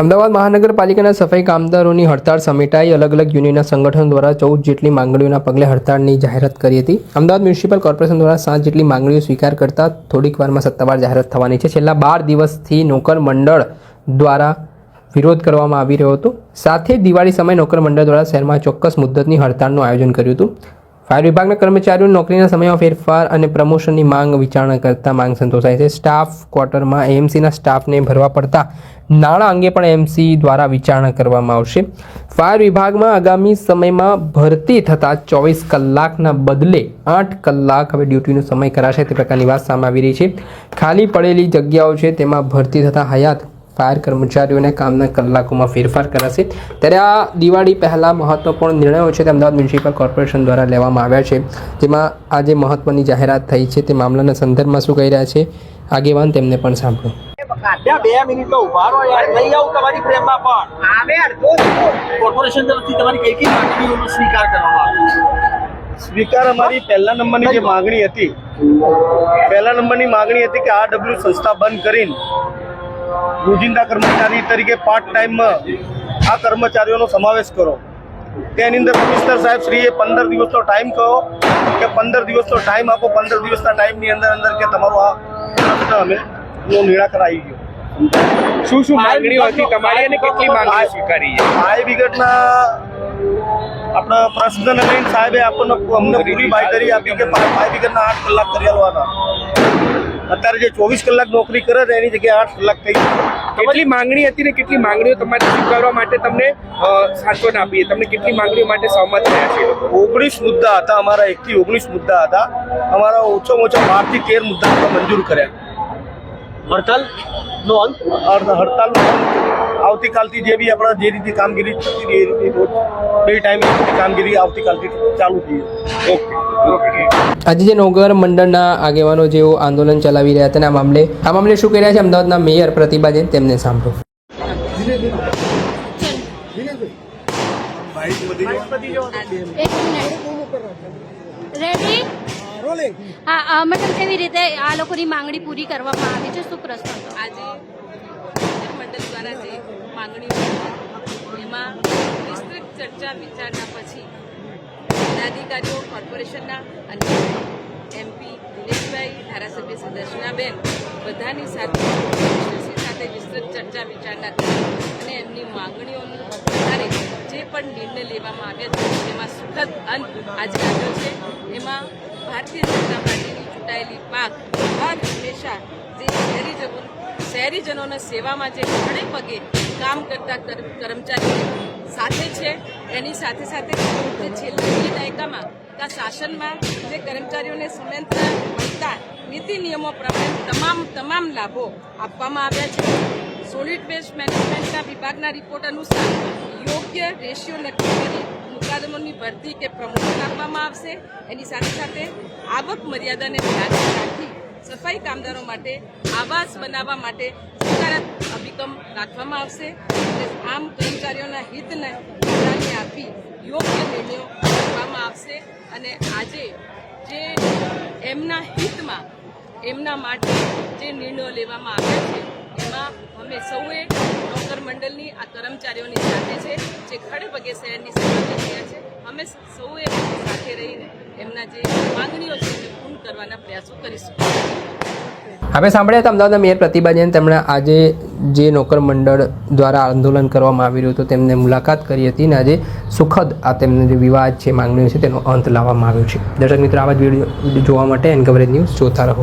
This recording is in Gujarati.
અમદાવાદ મહાનગરપાલિકાના સફાઈ કામદારોની હડતાળ સમેટાઈ અલગ અલગ યુનિયનના સંગઠન દ્વારા ચૌદ જેટલી માંગણીઓના પગલે હડતાળની જાહેરાત કરી હતી. અમદાવાદ મ્યુનિસિપલ કોર્પોરેશન દ્વારા સાત જેટલી માંગણીઓ સ્વીકાર કરતા થોડીક વારમાં સત્તાવાર જાહેરાત થવાની છે. છેલ્લા બાર દિવસથી નોકર મંડળ દ્વારા વિરોધ કરવામાં આવી રહ્યો હતો. સાથે દિવાળી સમયે નોકર મંડળ દ્વારા શહેરમાં ચોક્કસ મુદ્દતની હડતાળનું આયોજન કર્યું હતું. ફાયર વિભાગના કર્મચારીઓ નોકરીના સમયમાં ફેરફાર અને પ્રમોશનની માંગ વિચારણા કરતા માંગ સંતોષાય છે. સ્ટાફ ક્વાર્ટરમાં એએમસીના સ્ટાફને ભરવા પડતા નાણાં અંગે પણ એમસી દ્વારા વિચારણા કરવામાં આવશે. ફાયર વિભાગમાં આગામી સમયમાં ભરતી થતાં ચોવીસ કલાકના બદલે આઠ કલાક હવે ડ્યુટીનો સમય કરાશે તે પ્રકારની વાત સામે આવી રહી છે. ખાલી પડેલી જગ્યાઓ છે, તેમાં ભરતી થતાં હયાત ફાયર કર્મચારીઓને કામના કલાકોમાં ફેરફાર કરાશે. ત્યારે આ દિવાળી પહેલાં મહત્વપૂર્ણ નિર્ણયો છે તે અમદાવાદ મ્યુનિસિપલ કોર્પોરેશન દ્વારા લેવામાં આવ્યા છે. જેમાં આજે મહત્વની જાહેરાત થઈ છે તે મામલાના સંદર્ભમાં શું કહી રહ્યા છે આગેવાન તેમને પણ સાંભળો. બે મિનિટ ઊભા રહો યાર નહીં આવું તમારી પ્રેમમાં પણ. આવે કોર્પોરેશન તરફથી તમારી કઈ કઈ માંગણીઓનો સ્વીકાર કરવામાં આવ્યો? સ્વીકાર અમારી પહેલા નંબરની જે માગણી હતી પહેલા નંબરની માગણી હતી કે આ ડબલ્યુ સંસ્થા બંધ કરીને રોજિંદા કર્મચારી તરીકે પાર્ટ ટાઈમમાં આ કર્મચારીઓનો સમાવેશ કરો. તેની અંદર કમિશનર સાહેબ શ્રીએ પંદર દિવસનો ટાઈમ કહો કે પંદર દિવસનો ટાઈમ આપો. પંદર દિવસના ટાઈમની અંદર અંદર કે તમારો આ પ્રશ્ન અમે નિરાકરણ આવી ગયો. શું શું માંગણીઓ હતી તમારી અને કેટલી માંગણીઓ સ્વીકારી છે ફાયર વિગતના આપણા પ્રશ્નને લઈને સાહેબે આપણને અમને પૂરી બાયદરી આપી કે ફાયર વિગતના આઠ કલાક કરી આલવાના. અત્યારે જે ચોવીસ કલાક નોકરી કરે છે એની જગ્યાએ આઠ કલાક થઈ ગઈ. કેટલી માંગણી હતી ને કેટલી માંગણીઓ તમારે સ્વીકારવા માટે તમને સાંત્વના આપી તમને કેટલી માંગણીઓ માટે સહમત થયા છે ઓગણીસ મુદ્દા હતા અમારા એકથી ઓગણીસ મુદ્દા હતા. અમારા ઓછામાં ઓછા બારથી તેર મુદ્દા મંજૂર કર્યા. હડતાલ નો અંત? હડતાલ હડતાલનો અંત. આવતીકાલથી જે બી આપણા જે રીતે કામગીરી થતી એ રીતે રોજ બે ટાઈમ કામગીરી આવતીકાલથી ચાલુ થઈ ઓકે આજે જે નોગર મંડળના આગેવાનો જેઓ આંદોલન ચલાવી રહ્યા હતા આ મામલે આ મામલે શું કહી રહ્યા છે? અમદાવાદના મેયર પ્રતિભા જૈન તેમને સાંભળો. રેડી? હા મતલબ કેવી રીતે આ લોકોની માંગણી પૂરી કરવામાં આવી છે? શું પ્રશ્ન આજે મંડળ દ્વારા જે માંગણીઓ એમાં વિસ્તૃત ચર્ચા વિચારણા પછી પદાધિકારીઓ, કોર્પોરેશનના અને એમપી દિનેશભાઈ ધારાસભ્ય શ્રી દર્શનાબેન બધાની સાથે સાથે વિસ્તૃત ચર્ચા વિચારણા કરી અને એમની માંગણીઓનું આધારે જે પણ નિર્ણય લેવામાં આવ્યા છે તેમાં સુખદ અંત આજે આવ્યો છે. એમાં ભારતીય જનતા પાર્ટીની ચૂંટાયેલી પાક હર હંમેશા જે શહેરીજનો શહેરીજનોના સેવામાં જે ખડે પગે કામ કરતા કર્મચારી સાથે છે, એની સાથે સાથે છેલ્લા બે દાયકામાં આ શાસનમાં જે કર્મચારીઓને સમયંતર મળતા નીતિ નિયમો પ્રમાણે તમામ તમામ લાભો આપવામાં આવ્યા છે. સોલિડ વેસ્ટ મેનેજમેન્ટના વિભાગના રિપોર્ટ અનુસાર યોગ્ય રેશિયો નક્કી કરી મુકાદમોની ભરતી કે પ્રમોશન આપવામાં આવશે. એની સાથે સાથે આવક મર્યાદાને ધ્યાનમાં રાખી સફાઈ કામદારો માટે, આવાસ બનાવવા માટે સકારાત્મક અભિગમ રાખવામાં આવશે. આમ કર્મચારીઓના હિતને પ્રાધાન્ય આપી યોગ્ય નિર્ણયો કરવામાં આવશે. અને આજે જે એમના હિતમાં, એમના માટે જે નિર્ણયો લેવામાં આવ્યા છે એમાં અમે સૌએ નોકર મંડળની આ કર્મચારીઓની સાથે છે, જે ખડે શહેરની સેવા કરી રહ્યા છે. અમે સૌએ સાથે રહીને એમના જે માંગણીઓ છે એને પૂર્ણ કરવાના પ્રયાસો કરીશું. હવે સાંભળ્યા હતા અમદાવાદના મેયર પ્રતિભા તેમણે આજે જે નોકર મંડળ દ્વારા આંદોલન કરવામાં આવી રહ્યું હતું, તેમને મુલાકાત કરી હતી અને આજે સુખદ આ તેમનો જે વિવાદ છે, માંગણીઓ છે, તેનો અંત લાવવામાં આવ્યો છે. દર્શક મિત્રો આવા જ વીડિયો જોવા માટે એન કવરેજ ન્યૂઝ જોતા રહો.